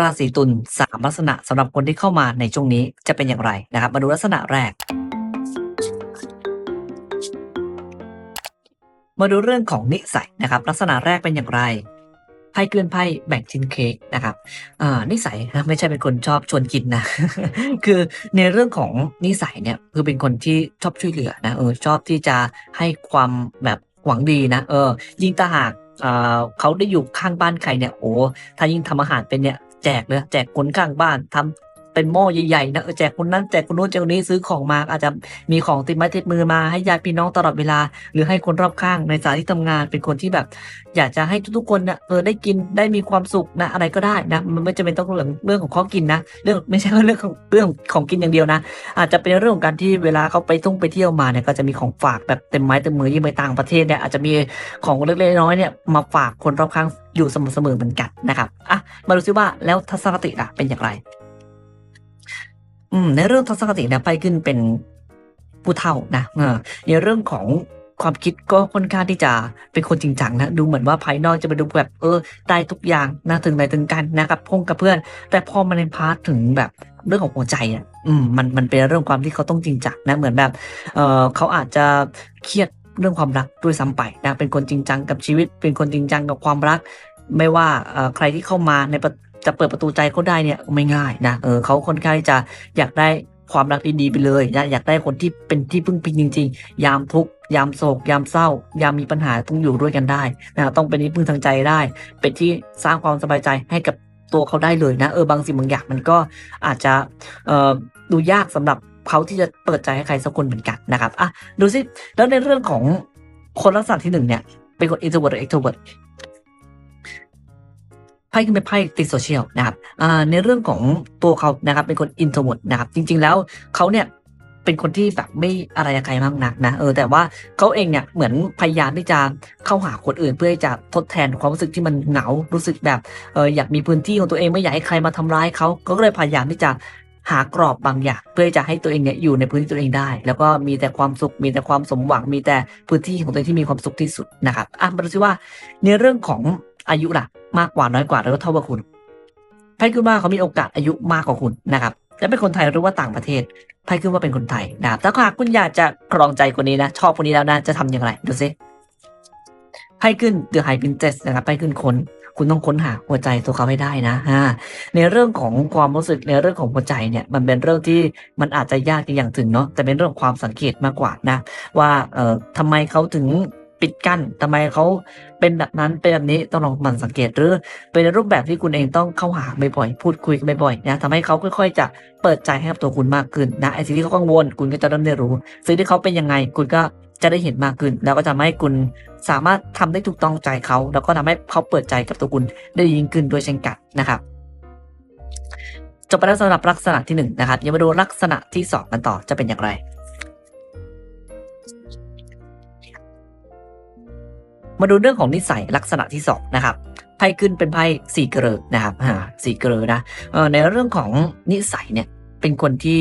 ราศีตุลสามลักษณะสำหรับคนที่เข้ามาในช่วงนี้จะเป็นอย่างไรนะครับ มาดูลักษณะแรก มาดูเรื่องของนิสัยนะครับ ลักษณะแรกเป็นอย่างไรไพ่เกลื่อนไพ่แบ่งชิ้นเค้กนะครับนิสัยนะไม่ใช่เป็นคนชอบชวนกินนะ คือในเรื่องของนิสัยเนี่ยคือเป็นคนที่ชอบช่วยเหลือนะเออชอบที่จะให้ความแบบหวังดีนะเออยิ่งถ้าหากเอ่อเขาได้อยู่ข้างบ้านใครเนี่ยโอ้ถ้ายิ่งทำอาหารเป็นเนี่ย แจกเลยแจกคนข้างบ้านทำ เป็นหม้อใหญ่ๆนะแจกคนนั้นแจกคนนู้นแจกคนนี้ซื้อของมาอาจจะมีของติดไม้ติดมือมาให้ญาติพี่น้องตลอดเวลา หรือให้คนรอบข้างในสถานที่ทำงานเป็นคนที่แบบ อยากจะให้ทุกๆคนนี่ยเออได้กินได้มีความสุขนะอะไรก็ได้นะมันไม่จำเป็นต้องเรื่องเรื่องของข้อกินนะเรื่องไม่ใช่เรื่องของเรื่องของกินอย่างเดียวนะ อาจจะเป็นเรื่องของการที่เวลาเขาไปท่องไปเที่ยวมาเนี่ยก็จะมีของฝากแบบเต็มไม้เต็มมือยิ่งไปต่างประเทศเนี่ยอาจจะมีของเล็กๆน้อยๆเนี่ยมาฝากคนรอบข้างอยู่เสมอๆเหมือนกันนะครับอะมาดูซิว่าแล้วทัศนคติล่ะเป็นอย่างไร อืมในเรื่องทัศนคติเนี่ยไปขึ้นเป็นผู้เฒ่านะเออในเรื่องของความคิดก็ค่อนข้างที่จะเป็นคนจริงจังนะดูเหมือนว่าภายนอกจะไปดูแบบเออได้ทุกอย่างนะถึงไหนถึงกันนะครับพงกับเพื่อน แต่พอมาในพาร์ทถึงแบบเรื่องของหัวใจอะอืมมันมันเป็นเรื่องความที่เขาต้องจริงจังนะเหมือนแบบเออเขาอาจจะเครียดเรื่องความรักด้วยซ้ำไปนะเป็นคนจริงจังกับชีวิต เป็นคนจริงจังกับความรัก ไม่ว่าใครที่เข้ามาใน จะเปิดประตูใจเขาได้เนี่ยไม่ง่ายนะเออเขาค่อนข้างจะอยากได้ความรักที่ดีไปเลยนะอยากได้คนที่เป็นที่พึ่งพิงจริง ๆ ยามทุกข์ยามโศก ยามเศร้า ยามมีปัญหาต้องอยู่ด้วยกันได้นะต้องเป็นที่พึ่งทางใจได้ เป็นที่สร้างความสบายใจให้กับตัวเขาได้เลยนะเออบางสิ่งบางอย่างมันก็อาจจะเอ่อดูยากสำหรับเขาที่จะเปิดใจให้ใครสักคนเหมือนกันนะครับอะดูสิแล้วในเรื่องของคนลักษณะที่หนึ่งเนี่ยเป็นคน introvert หรือ extrovert ไพ่ขึ้นเป็นไพ่ติดโซเชียลนะครับในเรื่องของตัวเขานะครับเป็นคนอินโทรเวิร์ดนะครับจริง ๆ แล้วเขาเนี่ยเป็นคนที่แบบไม่อะไรใครมากนักนะเออแต่ว่าเขาเองเนี่ยเหมือนพยายามที่จะเข้าหาคนอื่น เพื่อจะทดแทนความรู้สึกที่มันเหงารู้สึกแบบเอออยากมีพื้นที่ของตัวเองไม่อยากให้ใครมาทำร้ายเขาก็เลยพยายามที่จะหากรอบบางอย่างเพื่อจะให้ตัวเองเนี่ยอยู่ในพื้นที่ตัวเองได้ แล้วก็มีแต่ความสุขมีแต่ความสมหวังมีแต่พื้นที่ของตัวเองที่มีความสุขที่สุดนะครับอะมาดูซิว่าในเรื่องของอายุล่ะ มากกว่าน้อยกว่าแล้วก็เท่ากับคุณไพ่ขึ้นว่าเขามีโอกาสอายุมากกว่าคุณนะครับและเป็นคนไทยหรือว่าต่างประเทศไพ่ขึ้นว่าเป็นคนไทยนะครับถ้าหากคุณอยากจะครองใจคนนี้นะ ชอบคนนี้แล้วนะจะทำอย่างไรดูซิไพ่ขึ้น The High Princess นะครับไพ่ขึ้นค้นคุณต้องค้นหาหัวใจตัวเขาให้ได้นะฮะในเรื่องของความรู้สึกในเรื่องของหัวใจเนี่ย มันเป็นเรื่องที่มันอาจจะยากอย่างถึงเนาะแต่เป็นเรื่องความสังเกตมากกว่านะ ว่าเอ่อทำไมเขาถึง ปิดกั้นทำไมเขาเป็นแบบนั้นเป็นแบบนี้ต้องลองหมั่นสังเกตหรือเป็นรูปแบบที่คุณเองต้องเข้าหาบ่อยๆพูดคุยกันบ่อยๆนะทำให้เขาค่อยๆ จะเปิดใจให้กับตัวคุณมากขึ้นนะไอ้สิ่งที่เขากังวลคุณก็จะเริ่มได้รู้สิ่งที่เขาเป็นยังไงคุณก็จะได้เห็นมากขึ้น แล้วก็จะทำให้คุณสามารถทำได้ถูกต้องใจเขา แล้วก็ทำให้เขาเปิดใจกับตัวคุณได้ยิ่งขึ้นด้วยเช่นกันนะครับจบไปแล้วสำหรับลักษณะที่หนึ่งนะครับยังมาดูลักษณะที่สองกันต่อจะเป็นอย่างไร มาดูเรื่องของนิสัยลักษณะที่สองนะครับไพ่ขึ้นเป็นไพ่สี่เกลอนะครับอ่าสี่เกลอนะเออในเรื่องของนิสัยเนี่ยเป็นคนที่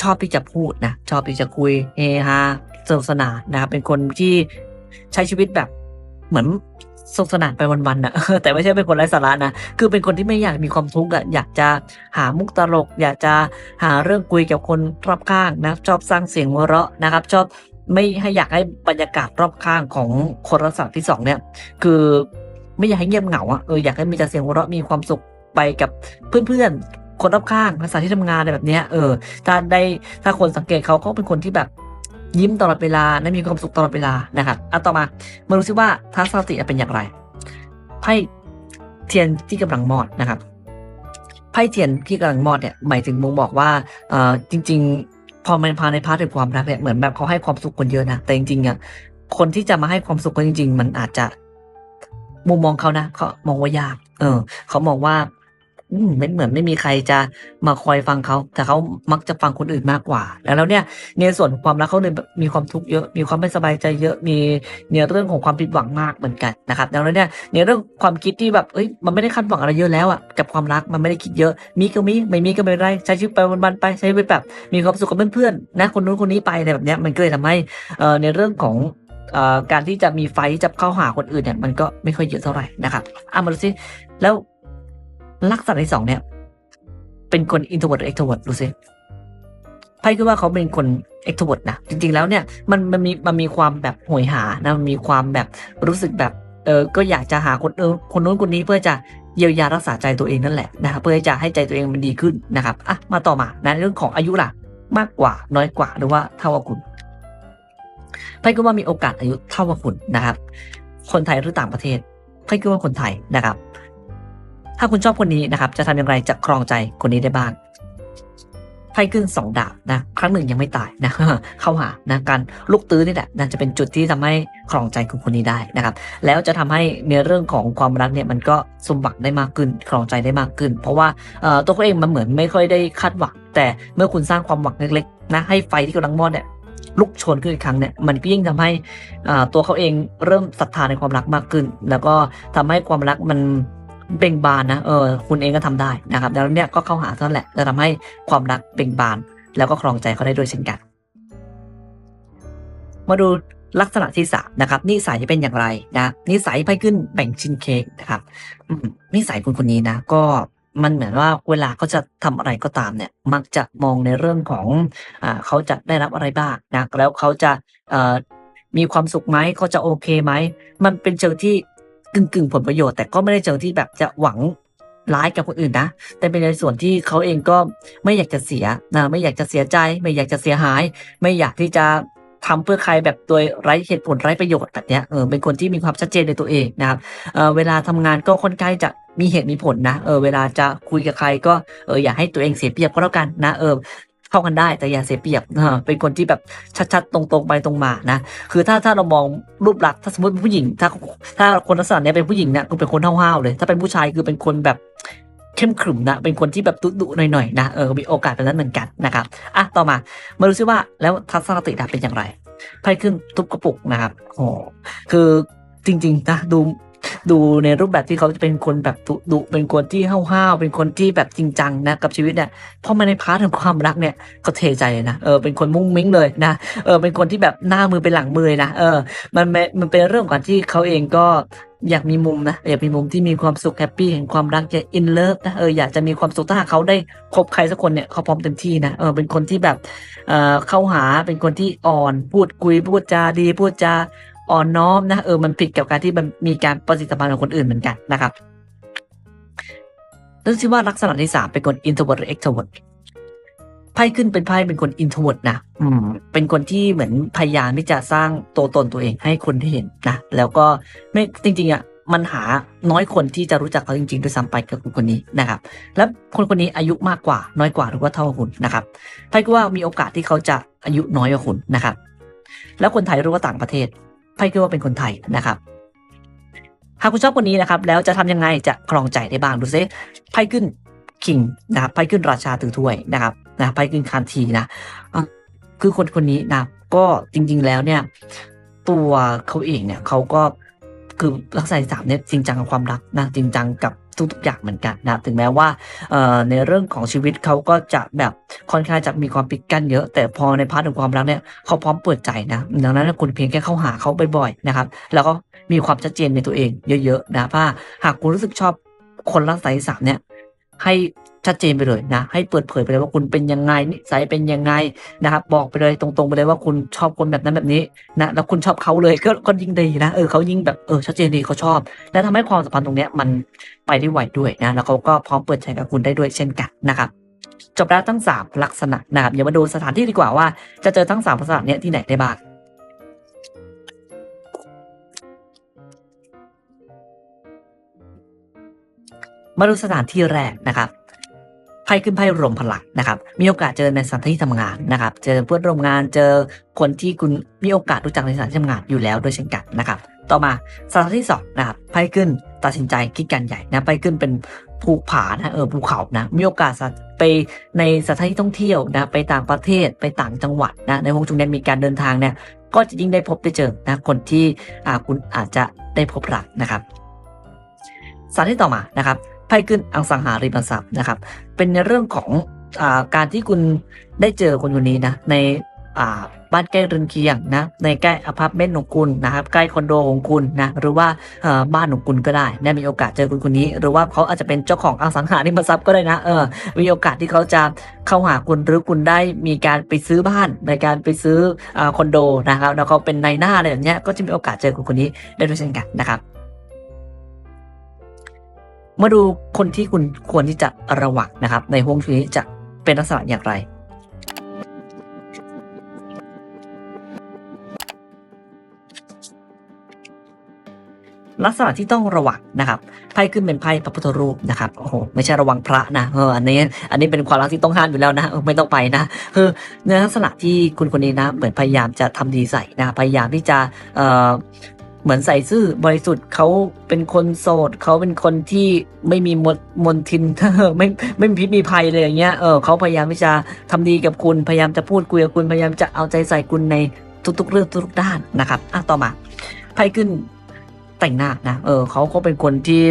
ชอบที่จะพูดนะชอบที่จะคุยเฮฮาสนุกสนานนะครับเป็นคนที่ใช้ชีวิตแบบเหมือนสนุกสนานไปวันๆนะแต่ไม่ใช่เป็นคนไร้สาระนะคือเป็นคนที่ไม่อยากมีความทุกข์อะอยากจะหามุกตลก อยากจะหาเรื่องคุยกับคนรอบข้างนะชอบสร้างเสียงหัวเราะนะครับ ชอบ ไม่ให้อยากให้บรรยากาศรอบข้างของคนลักษณะที่สองเนี่ย คือไม่อยากให้เงียบเหงาอะเอออยากให้มีแต่เสียงหัวเราะมีความสุขไปกับเพื่อนๆคนรอบข้างภาษาที่ทำงานอะไรแบบเนี้ยเออถ้าได้ถ้าคนสังเกตเขาเขาเป็นคนที่แบบยิ้มตลอดเวลาและมีความสุขตลอดเวลานะครับอะต่อมามาดูซิว่าทัศนคติเป็นอย่างไรไพ่เทียนที่กำลังมอดนะครับไพ่เทียนที่กำลังมอดเนี่ยหมายถึงมงบอกว่าเออจริง ๆ พอมันพาในพาร์ทถึงความรักเนี่ยเหมือนแบบเขาให้ความสุขคนเยอะนะแต่จริงๆอะคนที่จะมาให้ความสุขคนจริง ๆ มันอาจจะ มุมมองเขานะเขามองว่ายาก เออ เขามองว่า อืมไม่เหมือนไม่มีใครจะมาคอยฟังเขา แต่เขามักจะฟังคนอื่นมากกว่า แล้วแล้วเนี่ยในส่วนของความรักเขาเลยมีความทุกข์เยอะ มีความไม่สบายใจเยอะมีในเรื่องของความผิดหวังมากเหมือนกันนะครับแล้วเนี่ยในเรื่องความคิดที่แบบเอ้ยมันไม่ได้คาดหวังอะไรเยอะแล้วอะกับความรักมันไม่ได้คิดเยอะ มีก็มีไม่มีก็ไม่ไรใช้ชีวิตไปวันๆไปใช้ชีวิตแบบมีความสุขกับเพื่อนๆนะคนนู้นคนนี้ไปอะไรแบบเนี้ยมันก็เลยทำให้เอ่อในเรื่องของการที่จะมีไฟจะเข้าหาคนอื่นเนี่ยมันก็ไม่ค่อยเยอะเท่าไหร่นะครับอะมาดูสิแล้ว ลักษณะที่สองเนี่ย เป็นคน introvert หรือ extrovert ดูสิไพ่คือว่าเขาเป็นคน extrovert นะจริง ๆ แล้วเนี่ยมันมันมีมันมีความแบบโหยหานะมันมีความแบบรู้สึกแบบเออก็อยากจะหาคนเออคนนู้นคนนี้เพื่อจะเยียวยารักษาใจตัวเองนั่นแหละนะครับเพื่อจะให้ใจตัวเองมันดีขึ้นนะครับอะมาต่อมานะเรื่องของอายุล่ะ มากกว่าน้อยกว่าหรือว่าเท่ากับคุณไพ่ก็ว่ามีโอกาสอายุเท่ากับคุณนะครับ คนไทยหรือต่างประเทศไพ่ก็ว่าคนไทยนะครับ ถ้าคุณชอบคนนี้นะครับ จะทำอย่างไรจะครองใจคนนี้ได้บ้างไพ่ขึ้นสองดาบนะ ครั้งหนึ่งยังไม่ตายนะ เข้าหานะการลุกตื้อนี่แหละนะจะเป็นจุดที่ทำให้ครองใจคนคนนี้ได้นะครับ แล้วจะทำให้ในเรื่องของความรักเนี่ยมันก็สมหวังได้มากขึ้น ครองใจได้มากขึ้น เพราะว่าตัวเขาเองมันเหมือนไม่ค่อยได้คาดหวังแต่เมื่อคุณสร้างความหวังเล็กๆนะให้ไฟที่กำลังมอดเนี่ยลุกชนขึ้นอีกครั้งเนี่ยมันก็ยิ่งทำให้ตัวเขาเองเริ่มศรัทธาในความรักมากขึ้น แล้วก็ทำให้ความรักมัน เบ่งบานนะเออคุณเองก็ทำได้นะครับแล้วเนี่ยก็เข้าหาเท่านั้นแหละจะทำให้ความรักเบ่งบานแล้วก็ครองใจเขาได้ด้วยเช่นกัน มาดูลักษณะที่สามนะครับนิสัยจะเป็นอย่างไรนะนิสัยไพ่ขึ้นแบ่งชิ้นเค้กนะครับนิสัยคนคนนี้นะ ก็มันเหมือนว่าเวลาเขาจะทำอะไรก็ตามเนี่ย มักจะมองในเรื่องของอ่าเขาจะได้รับอะไรบ้างนะแล้วเขาจะเอ่อมีความสุขไหมเขาจะโอเคไหมมันเป็นเชิงที่ กึ่งกึ่งๆผลประโยชน์ แต่ก็ไม่ได้เชิงที่แบบจะหวังร้ายกับคนอื่นนะ แต่เป็นในส่วนที่เขาเองก็ไม่อยากจะเสียนะไม่อยากจะเสียใจ ไม่อยากจะเสียหาย ไม่อยากที่จะทำเพื่อใครแบบโดยไร้เหตุผลไร้ประโยชน์แบบเนี้ยเออเป็นคนที่มีความชัดเจนในตัวเองนะครับเออเวลาทำงานก็ค่อนข้างจะมีเหตุมีผลนะเออเวลาจะคุยกับใครก็เอออย่าให้ตัวเองเสียเปรียบก็แล้วกันนะเออ เข้ากันได้แต่อย่าเสียเปรียบเออเป็นคนที่แบบชัดๆ ตรงๆไปตรงมานะคือถ้าถ้าเรามองรูปลักษณ์ถ้าสมมติเป็นผู้หญิง ถ้าถ้าคนลักษณะนี้เป็นผู้หญิงเนี่ยก็เป็นคนห้าวๆเลย ถ้าเป็นผู้ชายคือเป็นคนแบบเข้มขรึมนะเป็นคนที่แบบดุๆหน่อยๆนะเออมีโอกาสเป็นนั้นเหมือนกันนะครับอะต่อมามาดูซิว่าแล้วทัศนคติดาเป็นอย่างไรไพ่ขึ้นทุบกระปุกนะครับโอ้คือจริงๆนะดู ดูในรูปแบบที่เขาจะเป็นคนแบบดุเป็นคนที่ห้าวๆเป็นคนที่แบบจริงจังนะกับชีวิตเนี่ยพอมาในพาร์ทของความรักเนี่ยก็เทใจเลยนะเออเป็นคนมุ้งมิ้งเลยนะเออเป็นคนที่แบบหน้ามือเป็นหลังมือนะเออมันมันเป็นเรื่องของที่เขาเองก็อยากมีมุมนะอยากมีมุมที่มีความสุขแฮปปี้แห่งความรักอยากอินเลิฟนะเอออยากจะมีความสุขถ้าหากเขาได้คบใครสักคนเนี่ยเขาพร้อมเต็มที่นะเออเป็นคนที่แบบเออเข้าหาเป็นคนที่อ่อน พูดคุยพูดจาดี พูดจา อ่อนน้อมนะเออมันผิดกับการที่มันมีการปฏิสัมพันธ์กับคนอื่นเหมือนกันนะครับแล้วที่ว่าลักษณะที่สามเป็นคน introvert หรือ extrovert ไพ่ขึ้นเป็นไพ่เป็นคนอินโทรเวิร์ดนะอืมเป็นคนที่เหมือนพยายามที่จะสร้างตัวตนตัวเองให้คนได้เห็นนะแล้วก็ไม่จริงๆอะมันหาน้อยคนที่จะรู้จักเขาจริงๆด้วยซ้ำไปกับคนคนนี้นะครับ แล้วคนคนนี้อายุมากกว่า น้อยกว่าหรือว่าเท่ากับคุณนะครับไพ่ก็ว่ามีโอกาสที่เขาจะอายุน้อยกว่าคุณนะครับ แล้วคนไทยหรือว่าต่างประเทศ ไพ่คิดว่าเป็นคนไทยนะครับ หากคุณชอบคนนี้นะครับ แล้วจะทำยังไงจะครองใจได้บ้างดูซิไพ่ขึ้นคิงนะครับไพ่ขึ้นราชาถือถ้วยนะครับนะไพ่ขึ้นคานทีนะอะคือคนคนนี้นะก็จริง ๆ แล้วเนี่ย ตัวเขาเองเนี่ยเขาก็ คือลักษณะที่สามเนี่ยจริงจังกับความรักนะจริงจังกับทุกๆอย่างเหมือนกันนะถึงแม้ว่าในเรื่องของชีวิตเขาก็จะแบบค่อนข้างจะมีความปิดกั้นเยอะ แต่พอในพาร์ทของความรักเนี่ยเขาพร้อมเปิดใจนะดังนั้นคุณเพียงแค่เข้าหาเขาบ่อยๆนะครับ แล้วก็มีความชัดเจนในตัวเองเยอะๆนะถ้าหากคุณรู้สึกชอบคนลักษณะที่สามเนี่ยให้ ชัดเจนไปเลยนะให้เปิดเผยไปเลยว่าคุณเป็นยังไงนิสัยเป็นยังไงนะครับบอกไปเลยตรงๆไปเลยว่าคุณชอบคนแบบนั้นแบบนี้นะแล้วคุณชอบเขาเลยก็ก็ยิ่งดีนะเออเขายิ่งแบบเออชัดเจนดีเขาชอบ และทำให้ความสัมพันธ์ตรงเนี้ยมันไปได้ไวด้วยนะแล้วเขาก็พร้อมเปิดใจกับคุณได้ด้วยเช่นกันนะครับจบแล้วทั้งสามลักษณะนะครับเดี๋ยวมาดูสถานที่ดีกว่าว่าจะเจอทั้งสามลักษณะเนี้ยที่ไหนได้บ้างมาดูสถานที่แรกนะครับ พ่ขึ้นไพ่รวมพลังนะครับ มีโอกาสเจอในสถานที่ทำงานนะครับ เจอเพื่อนร่วมงาน เจอคนที่คุณมีโอกาสรู้จักในสถานที่ทำงานอยู่แล้วด้วยเช่นกันนะครับ ต่อมาสถานที่สองนะครับไพ่ขึ้นตัดสินใจคิดการใหญ่นะไพ่ขึ้นเป็นภูผานะเออภูเขานะมีโอกาสไปในสถานที่ท่องเที่ยวนะไปต่างประเทศไปต่างจังหวัดนะในวงจุงนี้มีการเดินทางเนี่ยก็จะยิ่งได้พบได้เจอนะคนที่คุณอาจจะได้พบรักนะครับสถานที่ต่อมานะครับ พ่ขึ้นอสังหาริมทรัพย์นะครับ เป็นในเรื่องของอการที่คุณได้เจอคนคนนี้นะในบ้านใกล้เรือนเคียงนะในใกล้อพาร์ตเมนต์ของคุณนะครับใกล้คอนโดของคุณนะหรือว่าบ้านของคุณก็ได้นะมีโอกาสเจอคนคนนี้ หรือว่าเขาอาจจะเป็นเจ้าของอสังหาริมทรัพย์ก็ได้นะเออมีโอกาสที่เขาจะเข้าหาคุณหรือคุณได้มีการไปซื้อบ้านในการไปซื้ออคอนโดนะครับแล้วเขาเป็นนายหน้าอะไรแบบเนี้ยก็จะมีโอกาสเจอคนคนนี้ได้ด้วยเช่นกันนะครับ มาดูคนที่คุณควรที่จะระวังนะครับ ในห่วงช่วงนี้จะเป็นลักษณะอย่างไร ลักษณะที่ต้องระวังนะครับไพ่ขึ้นเป็นไพ่พระพุทธรูปนะครับโอ้โหไม่ใช่ระวังพระนะเอออันนี้อันนี้เป็นความรักที่ต้องห้ามอยู่แล้วนะไม่ต้องไปนะคือในลักษณะที่คุณคนนี้นะเหมือนพยายามจะทำดีใส่นะพยายามที่จะเอ่อ เหมือนใส่ซื่อบริสุทธิ์เขาเป็นคนโสดเขาเป็นคนที่ไม่มีมนมนทินไม่ไม่มีพิษมีภัยเลยอย่างเงี้ยเออเขาพยายามที่จะทำดีกับคุณพยายามจะพูดคุยกับคุณพยายามจะเอาใจใส่คุณในทุกๆ เรื่องทุกๆด้านนะครับอะต่อมาไพ่ขึ้นแต่งหน้านะเออเขาก็เป็นคนที่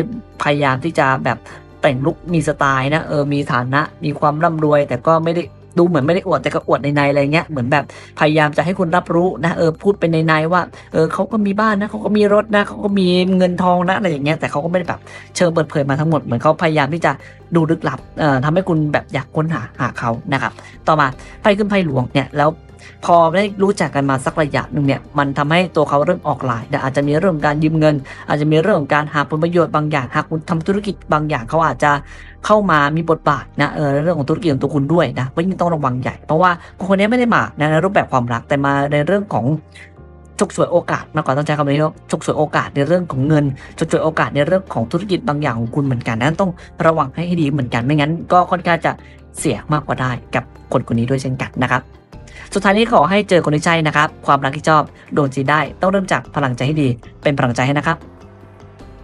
พยายามที่จะแบบแต่งลุคมีสไตล์นะเออมีฐานะมีความร่ำรวย แต่ก็ไม่ได้ ดูเหมือนไม่ได้อวดแต่ก็อวดในในๆอะไรเงี้ยเหมือนแบบพยายามจะให้คุณรับรู้นะเออพูดเป็นในในๆว่าเออเขาก็มีบ้านนะเขาก็มีรถนะเขาก็มีเงินทองนะอะไรอย่างเงี้ยแต่เขาก็ไม่ได้แบบเชิงเปิดเผยมาทั้งหมดเหมือนเขาพยายามที่จะดูลึกลับเอ่อทำให้คุณแบบอยากค้นหาหาเขานะครับต่อมาไพ่ขึ้นไพ่หลวงเนี่ยแล้ว พอได้รู้จักกันมาสักระยะหนึ่งเนี่ยมันทำให้ตัวเขาเริ่มออกลายนะอาจจะมีเรื่องการยืมเงิน อาจจะมีเรื่องของการหาผลประโยชน์บางอย่างหากคุณทำธุรกิจบางอย่างเขาอาจจะเข้ามามีบทบาทนะเออในเรื่องของธุรกิจของตัวคุณด้วยนะก็ยิ่งต้องระวังใหญ่เพราะว่าคนนี้ไม่ได้มาในรูปแบบความรักแต่มาในเรื่องของฉกฉวยโอกาสมากกว่าต้องใช้คำนี้ว่าฉกฉวยโอกาสในเรื่องของเงินฉกฉวยโอกาสในเรื่องของธุรกิจบางอย่างของคุณเหมือนกันนั้นต้องระวังให้ดีเหมือนกันไม่งั้น ก็ค่อนข้างจะเสียมากกว่าได้กับคนคนนี้ด้วยเช่นกันนะครับ สุดท้ายนี้ขอให้เจอคนที่ใช่นะครับ ความรักที่ชอบโดนจีได้ ต้องเริ่มจากพลังใจให้ดี เป็นพลังใจให้นะครับ